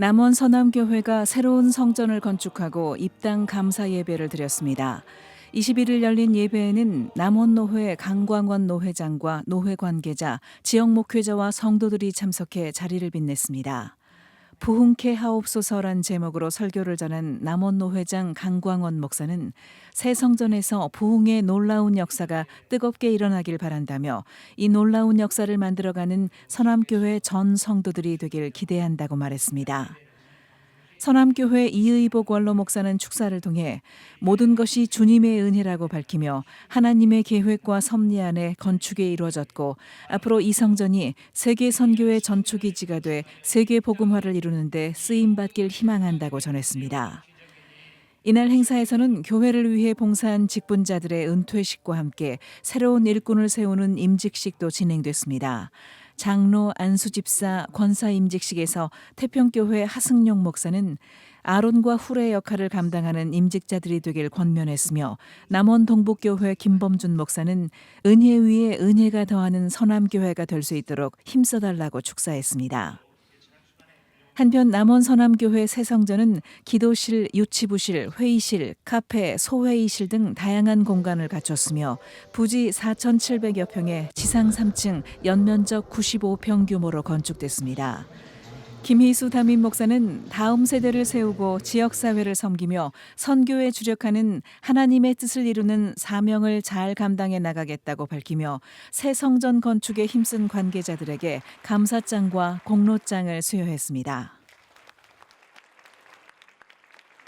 남원 서남교회가 새로운 성전을 건축하고 입당 감사 예배를 드렸습니다. 21일 열린 예배에는 남원노회 강광원 노회장과 노회 관계자, 지역 목회자와 성도들이 참석해 자리를 빛냈습니다. 부흥케 하옵소서란 제목으로 설교를 전한 남원노 회장 강광원 목사는 새 성전에서 부흥의 놀라운 역사가 뜨겁게 일어나길 바란다며 이 놀라운 역사를 만들어가는 서남교회 전 성도들이 되길 기대한다고 말했습니다. 서남교회 이의복 원로 목사는 축사를 통해 모든 것이 주님의 은혜라고 밝히며 하나님의 계획과 섭리 안에 건축에 이루어졌고 앞으로 이 성전이 세계 선교의 전초기지가 돼 세계 복음화를 이루는데 쓰임 받길 희망한다고 전했습니다. 이날 행사에서는 교회를 위해 봉사한 직분자들의 은퇴식과 함께 새로운 일꾼을 세우는 임직식도 진행됐습니다. 장로 안수집사 권사 임직식에서 태평교회 하승용 목사는 아론과 훌의 역할을 감당하는 임직자들이 되길 권면했으며 남원 동북교회 김범준 목사는 은혜 위에 은혜가 더하는 선함교회가 될 수 있도록 힘써달라고 축사했습니다. 한편 남원 서남교회 새성전은 기도실, 유치부실, 회의실, 카페, 소회의실 등 다양한 공간을 갖췄으며 부지 4,700여 평에 지상 3층, 연면적 95평 규모로 건축됐습니다. 김희수 담임 목사는 다음 세대를 세우고 지역 사회를 섬기며 선교에 주력하는 하나님의 뜻을 이루는 사명을 잘 감당해 나가겠다고 밝히며 새 성전 건축에 힘쓴 관계자들에게 감사장과 공로장을 수여했습니다.